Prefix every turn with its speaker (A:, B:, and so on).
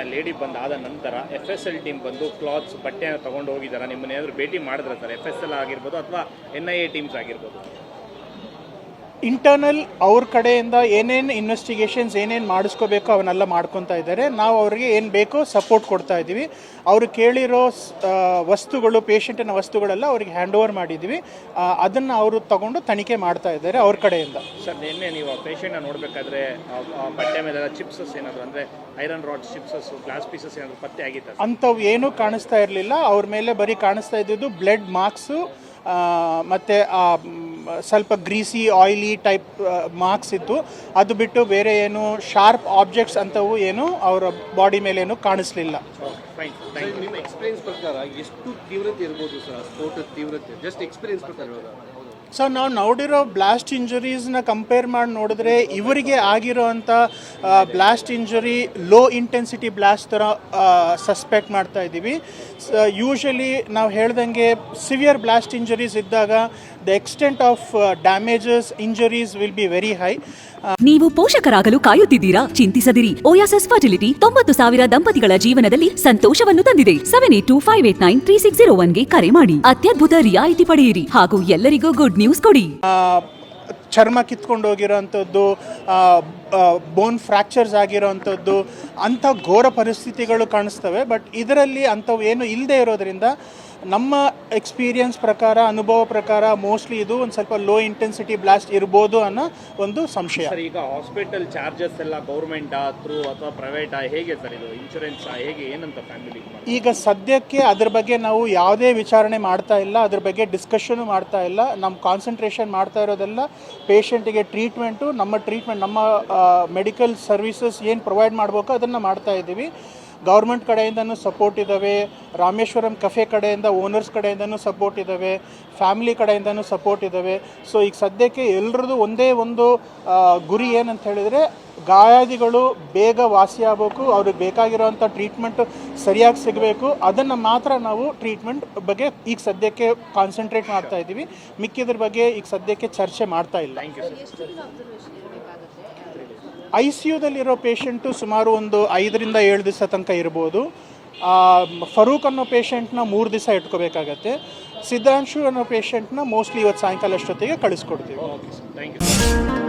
A: ಆ ಲೇಡಿ ಬಂದು ಆದ ನಂತರ ಎಫ್ ಎಸ್ ಎಲ್ ಟೀಮ್ ಬಂದು ಕ್ಲಾತ್ಸ್ ಬಟ್ಟೆ ತಗೊಂಡು ಹೋಗಿದ್ದಾರೆ ನಿಮ್ಮನ್ನೇನಾದರೂ ಭೇಟಿ ಮಾಡಿದ್ರೆ ಸರ್? ಎಫ್ ಎಸ್ ಎಲ್ ಆಗಿರ್ಬೋದು ಅಥವಾ ಎನ್ ಐ ಎ ಟೀಮ್ಸ್ ಆಗಿರ್ಬೋದು?
B: ಇಂಟರ್ನಲ್ ಅವ್ರ ಕಡೆಯಿಂದ ಏನೇನು ಇನ್ವೆಸ್ಟಿಗೇಷನ್ಸ್ ಏನೇನು ಮಾಡಿಸ್ಕೋಬೇಕೋ ಅವನ್ನೆಲ್ಲ ಮಾಡ್ಕೊತಾ ಇದ್ದಾರೆ. ನಾವು ಅವ್ರಿಗೆ ಏನು ಬೇಕೋ ಸಪೋರ್ಟ್ ಕೊಡ್ತಾ ಇದ್ದೀವಿ. ಅವರು ಕೇಳಿರೋ ವಸ್ತುಗಳು ಪೇಷಂಟಿನ ವಸ್ತುಗಳೆಲ್ಲ ಅವ್ರಿಗೆ ಹ್ಯಾಂಡ್ ಓವರ್ ಮಾಡಿದ್ದೀವಿ. ಅದನ್ನು ಅವರು ತಗೊಂಡು ತನಿಖೆ ಮಾಡ್ತಾ ಇದ್ದಾರೆ ಅವ್ರ ಕಡೆಯಿಂದ.
A: ಸರ್ ನಿನ್ನೆ ನೀವು ಪೇಷಂಟ್ನ ನೋಡಬೇಕಾದ್ರೆ ಬಟ್ಟೆ ಮೇಲೆ ಚಿಪ್ಸಸ್ ಏನಾದರೂ ಅಂದರೆ iron rod chipses glass pieces ಏನಾದರೂ ಪತ್ತೆ ಆಗಿತ್ತು
B: ಅಂಥವು ಏನೂ ಕಾಣಿಸ್ತಾ ಇರಲಿಲ್ಲ. ಅವ್ರ ಮೇಲೆ ಬರೀ ಕಾಣಿಸ್ತಾ ಇದ್ದಿದ್ದು ಬ್ಲಡ್ ಮಾರ್ಕ್ಸು ಮತ್ತು ಸ್ವಲ್ಪ ಗ್ರೀಸಿ ಆಯಿಲಿ ಟೈಪ್ ಮಾರ್ಕ್ಸ್ ಇತ್ತು. ಅದು ಬಿಟ್ಟು ಬೇರೆ ಏನು ಶಾರ್ಪ್ ಆಬ್ಜೆಕ್ಟ್ಸ್ ಅಂತವು ಏನು ಅವರ ಬಾಡಿ ಮೇಲೆ ಏನು ಕಾಣಿಸ್ಲಿಲ್ಲ.
A: ಫೈನ್ ಥ್ಯಾಂಕ್ ಯು
C: ನಿಮ್ಮ ಎಕ್ಸ್ಪೀರಿಯನ್ಸ್ ಪ್ರಕಾರ ಎಷ್ಟು ತೀವ್ರತೆ ಇರ್ಬೋದು ಸರ್ ಸ್ಫೋಟದ ತೀವ್ರತೆ? ಜಸ್ಟ್ ಎಕ್ಸ್ಪೀರಿಯನ್ಸ್ ಪ್ರಕಾರ
B: ಸೊ ನಾವು ನೋಡಿರೋ ಬ್ಲಾಸ್ಟ್ ಇಂಜುರೀಸ್ನ ಕಂಪೇರ್ ಮಾಡಿ ನೋಡಿದ್ರೆ ಇವರಿಗೆ ಆಗಿರೋ ಅಂಥ blast injury low intensity blast ಥರ ಸಸ್ಪೆಕ್ಟ್ ಮಾಡ್ತಾ ಇದ್ದೀವಿ. ಯೂಶಲಿ ನಾವು ಹೇಳ್ದಂಗೆ ಸಿವಿಯರ್ ಬ್ಲಾಸ್ಟ್ ಇಂಜುರೀಸ್ ಇದ್ದಾಗ the extent of damages injuries will be very high
D: ನೀವು ಪೋಷಕರಾಗಲು ಕಾಯುತ್ತಿದ್ದೀರಾ? ಚಿಂತಿಸದಿರಿ. ಓಯಾಸಸ್ ಫರ್ಟಿಲಿಟಿ ತೊಂಬತ್ತು ಸಾವಿರ ದಂಪತಿಗಳ ಜೀವನದಲ್ಲಿ ಸಂತೋಷವನ್ನು ತಂದಿದೆ. Seven eight two five eight nine three six zero ಒನ್ಗೆ ಕರೆ ಮಾಡಿ. ಅತ್ಯದ್ಭುತ ರಿಯಾಯಿತಿ ಪಡೆಯಿರಿ. ಹಾಗೂ ಎಲ್ಲರಿಗೂ ಗುಡ್ ನ್ಯೂಸ್ ಕೊಡಿ.
B: ಚರ್ಮ ಕಿತ್ಕೊಂಡು ಹೋಗಿರೋವಂಥದ್ದು ಬೋನ್ ಫ್ರ್ಯಾಕ್ಚರ್ಸ್ ಆಗಿರೋವಂಥದ್ದು ಅಂಥ ಘೋರ ಪರಿಸ್ಥಿತಿಗಳು ಕಾಣಿಸ್ತವೆ. ಬಟ್ ಇದರಲ್ಲಿ ಅಂಥವು ಏನು ಇಲ್ಲದೆ ಇರೋದರಿಂದ ನಮ್ಮ ಎಕ್ಸ್ಪೀರಿಯನ್ಸ್ ಪ್ರಕಾರ ಅನುಭವ ಪ್ರಕಾರ ಮೋಸ್ಟ್ಲಿ ಇದು ಒಂದು ಸ್ವಲ್ಪ ಲೋ ಇಂಟೆನ್ಸಿಟಿ ಬ್ಲಾಸ್ಟ್ ಇರ್ಬೋದು ಅನ್ನೋ ಒಂದು ಸಂಶಯ.
A: ಸರ್ ಈಗ ಹಾಸ್ಪಿಟಲ್ ಚಾರ್ಜಸ್ ಎಲ್ಲ ಗೌರ್ಮೆಂಟ್ ಥ್ರೂ ಅಥವಾ ಪ್ರೈವೇಟ್ ಹೇಗೆ ಸರ್ ಇದು ಇನ್ಶೂರೆನ್ಸ್ ಹೇಗೆ ಏನಂತ ಫ್ಯಾಮಿಲಿ
B: ಈಗ ಸದ್ಯಕ್ಕೆ ಅದ್ರ ಬಗ್ಗೆ ನಾವು ಯಾವುದೇ ವಿಚಾರಣೆ ಮಾಡ್ತಾ ಇಲ್ಲ ಅದ್ರ ಬಗ್ಗೆ ಡಿಸ್ಕಷನು ಮಾಡ್ತಾ ಇಲ್ಲ. ನಮ್ಮ ಕಾನ್ಸಂಟ್ರೇಷನ್ ಮಾಡ್ತಾ ಇರೋದೆಲ್ಲ ಪೇಷಂಟಿಗೆ ಟ್ರೀಟ್ಮೆಂಟು ನಮ್ಮ ಟ್ರೀಟ್ಮೆಂಟ್ ನಮ್ಮ ಮೆಡಿಕಲ್ ಸರ್ವಿಸಸ್ ಏನು ಪ್ರೊವೈಡ್ ಮಾಡಬೇಕು ಅದನ್ನು ಮಾಡ್ತಾ ಇದ್ದೀವಿ. ಗೌರ್ಮೆಂಟ್ ಕಡೆಯಿಂದನೂ ಸಪೋರ್ಟ್ ಇದ್ದಾವೆ ರಾಮೇಶ್ವರಂ ಕಫೆ ಕಡೆಯಿಂದ ಓನರ್ಸ್ ಕಡೆಯಿಂದನೂ ಸಪೋರ್ಟ್ ಇದ್ದಾವೆ ಫ್ಯಾಮಿಲಿ ಕಡೆಯಿಂದನೂ ಸಪೋರ್ಟ್ ಇದ್ದಾವೆ ಸೊ ಈಗ ಸದ್ಯಕ್ಕೆ ಎಲ್ಲರದ್ದು ಒಂದೇ ಒಂದು ಗುರಿ ಏನಂತ ಹೇಳಿದರೆ ಗಾಯಾದಿಗಳು ಬೇಗ ವಾಸಿ ಆಗಬೇಕು ಅವ್ರಿಗೆ ಬೇಕಾಗಿರೋವಂಥ ಟ್ರೀಟ್ಮೆಂಟ್ ಸರಿಯಾಗಿ ಸಿಗಬೇಕು. ಅದನ್ನು ಮಾತ್ರ ನಾವು ಟ್ರೀಟ್ಮೆಂಟ್ ಬಗ್ಗೆ ಈಗ ಸದ್ಯಕ್ಕೆ ಕಾನ್ಸಂಟ್ರೇಟ್ ಮಾಡ್ತಾ ಇದ್ದೀವಿ. ಮಿಕ್ಕಿದ್ರ ಬಗ್ಗೆ ಈಗ ಸದ್ಯಕ್ಕೆ ಚರ್ಚೆ ಮಾಡ್ತಾ ಇಲ್ಲ.
A: Thank you sir
B: I C ಯುದಲ್ಲಿರೋ patient ಸುಮಾರು ಒಂದು ಐದರಿಂದ ಏಳು ದಿವಸ ತನಕ ಇರ್ಬೋದು. ಫರೂಕ್ ಅನ್ನೋ ಪೇಷಂಟ್ನ ಮೂರು ದಿವಸ ಇಟ್ಕೋಬೇಕಾಗತ್ತೆ. ಸಿದ್ಧಾಂಶು ಅನ್ನೋ ಪೇಷಂಟ್ನ ಮೋಸ್ಟ್ಲಿ ಇವತ್ತು ಸಾಯಂಕಾಲ ಅಷ್ಟೊತ್ತಿಗೆ ಕಳಿಸ್ಕೊಡ್ತೀವಿ.
A: Okay sir thank you